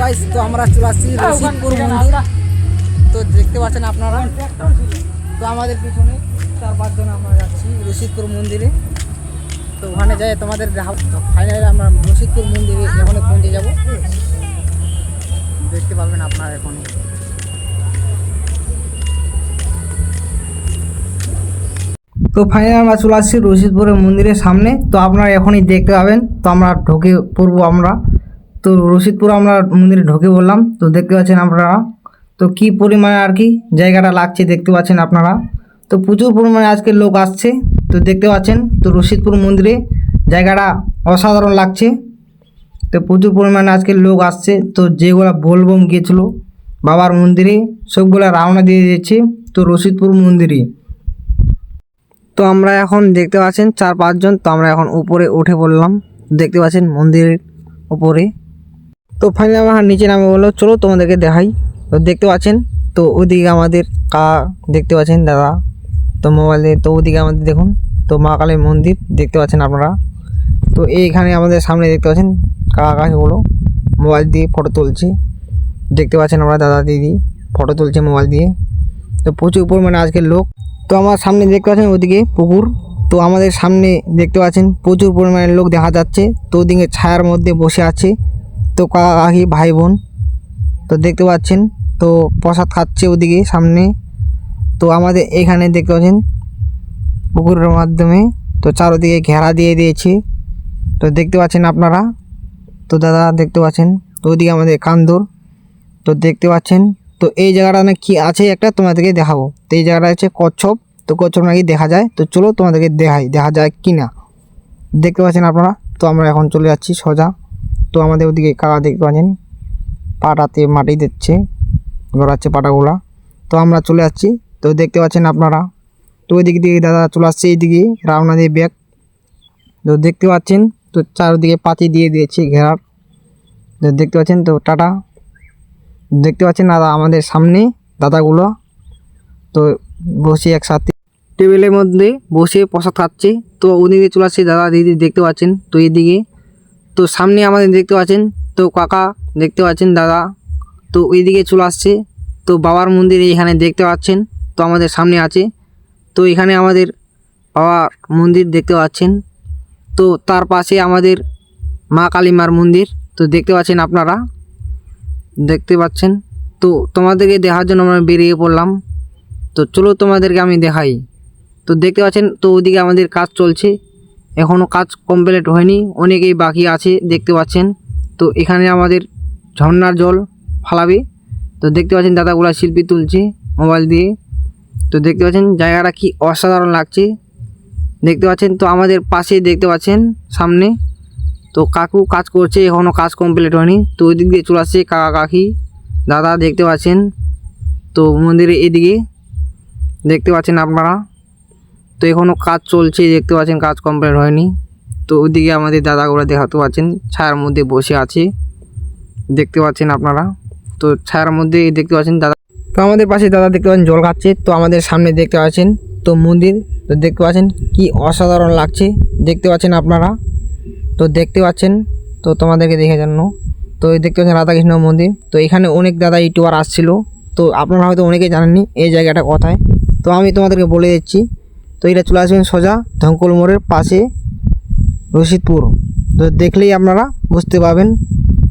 Guys তো আমরা চলে আসছি রশিদপুর মন্দির। তো দেখতে পাচ্ছেন আপনারা। তো আমাদের পিছনে চার পাঁচজন আমরা যাচ্ছি রশিদপুর মন্দিরে। তো ওখানে যাই তোমাদের ফাইনালি আমরা রশিদপুর মন্দিরে এখানে পৌঁছে যাব দেখতে পাবেন আপনারা এখন। তো ফাইনালি আমরা চলে আসছি রশিদপুরের মন্দিরের সামনে। তো আপনারা এখনই দেখতে পাবেন। তো আমরা ঢুকে পড়ব আমরা। তো রশিদপুর আমরা মন্দিরে ঢুকে বললাম তো দেখতে পাচ্ছেন আপনারা। তো কি পরিমাণে আর কি জায়গাটা লাগছে দেখতে পাচ্ছেন আপনারা। তো প্রচুর পরিমাণে আজকে লোক আসছে। তো দেখতে পাচ্ছেন, তো রশিদপুর মন্দিরে জায়গাটা অসাধারণ লাগছে। তো প্রচুর পরিমাণে আজকে লোক আসছে। তো যেগুলো বোলবম গিয়েছিল বাবার মন্দিরে, সবগুলা রওনা দিয়ে দিয়েছে তো রশিদপুর মন্দিরে। তো আমরা এখন দেখতে পাচ্ছেন চার পাঁচজন। তো আমরা এখন উপরে উঠে পড়লাম। দেখতে পাচ্ছেন মন্দিরের উপরে। তো ফাইনালি আমার নিচে নামে বলল, চলো তোমাদেরকে দেখাই। তো দেখতে পাচ্ছেন, তো ওদিকে আমাদের কা দেখতে পাচ্ছেন দাদা, তো মোবাইলে তো ওদিকে আমাদের দেখুন, তো মা কালীর মন্দির দেখতে পাচ্ছেন আপনারা। তো এইখানে আমাদের সামনে দেখতে পাচ্ছেন, কাকা কাকিগুলো মোবাইল দিয়ে ফটো তুলছে। দেখতে পাচ্ছেন আমরা দাদা দিদি ফটো তুলছে মোবাইল দিয়ে। তো প্রচুর পরিমাণে আজকের লোক। তো আমার সামনে দেখতে পাচ্ছেন ওদিকে পুকুর। তো আমাদের সামনে দেখতে পাচ্ছেন, প্রচুর পরিমাণে লোক দেখা যাচ্ছে। তো ওদিকে ছায়ার মধ্যে বসে আছে। তো কাকা ভাই বোন তো দেখতে পাচ্ছেন, তো প্রসাদ খাচ্ছে ওদিকে সামনে। তো আমাদের এখানে দেখতে পাচ্ছেন, পুকুরের মাধ্যমে তো চারোদিকে ঘেরা দিয়ে দিয়েছে। তো দেখতে পাচ্ছেন আপনারা, তো দাদা দেখতে পাচ্ছেন, তো ওদিকে আমাদের কান্দর, তো দেখতে পাচ্ছেন, তো এই জায়গাটা না কি আছে একটা তোমাদেরকে দেখাবো। তো এই জায়গাটা হচ্ছে কচ্ছপ, তো কচ্ছপ নাকি দেখা যায়। তো চলো তোমাদেরকে দেখাই, দেখা যায় কি না দেখতে পাচ্ছেন আপনারা, তো আমরা এখন চলে যাচ্ছি সোজা। তো আমাদের ওদিকে কাকা দেখতে পাচ্ছেন পাটাতে মাটি দিচ্ছে, গড়াচ্ছে পাটাগুলা তো আমরা চলে যাচ্ছি। তো দেখতে পাচ্ছেন আপনারা, তো ওই দিক দিয়ে দাদা চলে আসছে, এইদিকে রাওনা দিয়ে ব্যাগ। তো দেখতে পাচ্ছেন, তো চারদিকে পাতি দিয়ে দিয়েছি ঘেরার। তো দেখতে পাচ্ছেন, তো টাটা। দেখতে পাচ্ছেন দাদা আমাদের সামনে দাদাগুলো, তো বসে একসাথে। টেবিলের মধ্যে বসে প্রসাদ খাচ্ছে। তো ওদিকে চলে আসছে দাদা, দিদি দেখতে পাচ্ছেন, তো এদিকে তো সামনে আমাদের দেখতে পাচ্ছেন, তো কাকা দেখতে পাচ্ছেন দাদা, তো ওইদিকে চলে আসছে, তো বাবার মন্দির এখানে দেখতে পাচ্ছেন, তো আমাদের সামনে আছে, তো এখানে আমাদের বাবার মন্দির দেখতে পাচ্ছেন, তো তার পাশে আমাদের মা কালীমার মন্দির, তো দেখতে পাচ্ছেন আপনারা, দেখতে পাচ্ছেন, তো তোমাদেরকে দেখার জন্য আমরা বেরিয়ে পড়লাম, তো চলো তোমাদেরকে আমি দেখাই, তো দেখতে পাচ্ছেন, তো ওদিকে আমাদের কাজ চলছে এখনও কাজ কমপ্লিট হয়নি, অনেকেই বাকি আছে, দেখতে পাচ্ছেন। তো এখানে আমাদের ঝর্ণার জল ফালাবে। তো দেখতে পাচ্ছেন দাদাগুলা শিল্পী তুলছে মোবাইল দিয়ে। তো দেখতে পাচ্ছেন জায়গাটা কি অসাধারণ লাগছে। দেখতে পাচ্ছেন তো আমাদের পাশে দেখতে পাচ্ছেন সামনে। তো কাকু কাজ করছে এখনও কাজ কমপ্লিট হয়নি। তো ওই দিক দিয়ে চলে আসছে কাকা কাকি, দাদা দেখতে পাচ্ছেন। তো মন্দিরে এদিকে দেখতে পাচ্ছেন আপনারা। তো এখনও কাজ চলছে, দেখতে পাচ্ছেন কাজ কমপ্লিট হয়নি। তো ওইদিকে আমাদের দাদাগুলো দেখাতে পাচ্ছেন, ছায়ার মধ্যে বসে আছে। দেখতে পাচ্ছেন আপনারা। তো ছায়ার মধ্যে দেখতে পাচ্ছেন দাদা তো আমাদের পাশে দাদা দেখতে পাচ্ছেন জল খাচ্ছে, তো আমাদের সামনে দেখতে পাচ্ছেন তো মন্দির। তো দেখতে পাচ্ছেন কি অসাধারণ লাগছে, দেখতে পাচ্ছেন আপনারা। তো দেখতে পাচ্ছেন, তো তোমাদেরকে দেখে জন্য তো দেখতে পাচ্ছেন রাধাকৃষ্ণ মন্দির। তো এখানে অনেক দাদা ইউটিউবার আসছিল। তো আপনারা হয়তো অনেকেই জানেননি এই জায়গাটা কোথায়। তো আমি তোমাদেরকে বলে দিচ্ছি তো এটা চলে আসবেন সোজা ধঙ্কল মোড়ের পাশে রশিদপুর। তো দেখলেই আপনারা বুঝতে পারবেন।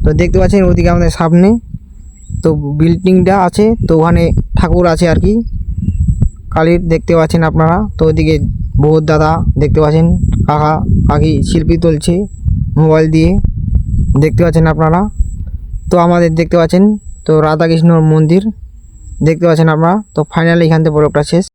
তো দেখতে পাচ্ছেন ওদিকে আমাদের সামনে তো বিল্ডিংটা আছে, তো ওখানে ঠাকুর আছে আর কি। কালীর দেখতে পাচ্ছেন আপনারা। তো ওইদিকে বহুত দাদা দেখতে পাচ্ছেন, কাকা, কাকি শিল্পী তুলছে মোবাইল দিয়ে। দেখতে পাচ্ছেন আপনারা। তো আমাদের দেখতে পাচ্ছেন, তো রাধাকৃষ্ণর মন্দির। দেখতে পাচ্ছেন আপনারা। তো ফাইনালি এখান থেকে ব্লগটা শেষ।